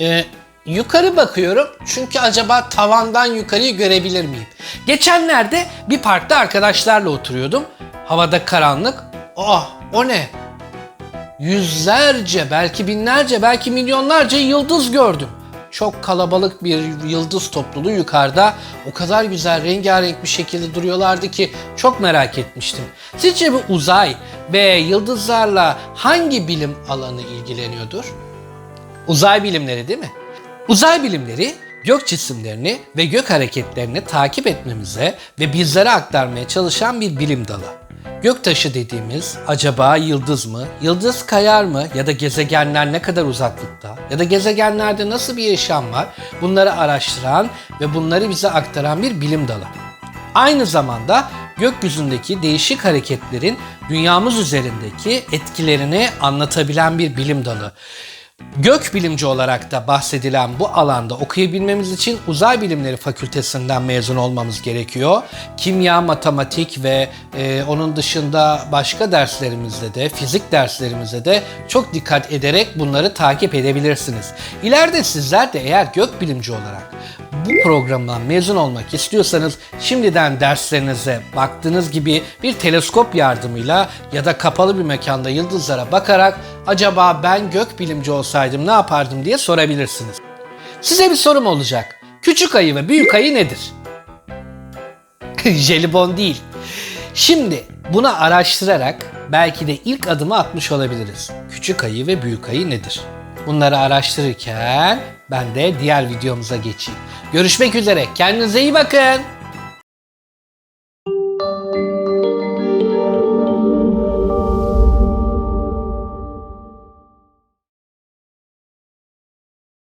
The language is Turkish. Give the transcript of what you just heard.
Ee, yukarı bakıyorum çünkü acaba tavandan yukarıyı görebilir miyim? Geçenlerde bir parkta arkadaşlarla oturuyordum. Havada karanlık. Oh o ne? Yüzlerce belki binlerce belki milyonlarca yıldız gördüm. Çok kalabalık bir yıldız topluluğu yukarıda o kadar güzel rengarenk bir şekilde duruyorlardı ki çok merak etmiştim. Sizce bu uzay ve yıldızlarla hangi bilim alanı ilgileniyordur? Uzay bilimleri değil mi? Uzay bilimleri gök cisimlerini ve gök hareketlerini takip etmemize ve bizlere aktarmaya çalışan bir bilim dalı. Göktaşı dediğimiz acaba yıldız mı, yıldız kayar mı ya da gezegenler ne kadar uzaklıkta ya da gezegenlerde nasıl bir yaşam var bunları araştıran ve bunları bize aktaran bir bilim dalı. Aynı zamanda gökyüzündeki değişik hareketlerin dünyamız üzerindeki etkilerini anlatabilen bir bilim dalı. Gök bilimci olarak da bahsedilen bu alanda okuyabilmemiz için Uzay Bilimleri Fakültesinden mezun olmamız gerekiyor. Kimya, matematik ve e, onun dışında başka derslerimizde de, fizik derslerimizde de çok dikkat ederek bunları takip edebilirsiniz. İleride sizler de eğer gök bilimci olarak bu programdan mezun olmak istiyorsanız şimdiden derslerinize baktığınız gibi bir teleskop yardımıyla ya da kapalı bir mekanda yıldızlara bakarak acaba ben gök bilimci olsaydım ne yapardım diye sorabilirsiniz. Size bir sorum olacak. Küçük ayı ve büyük ayı nedir? Jelibon değil. Şimdi bunu araştırarak belki de ilk adımı atmış olabiliriz. Küçük ayı ve büyük ayı nedir? Bunları araştırırken ben de diğer videomuza geçeyim. Görüşmek üzere. Kendinize iyi bakın.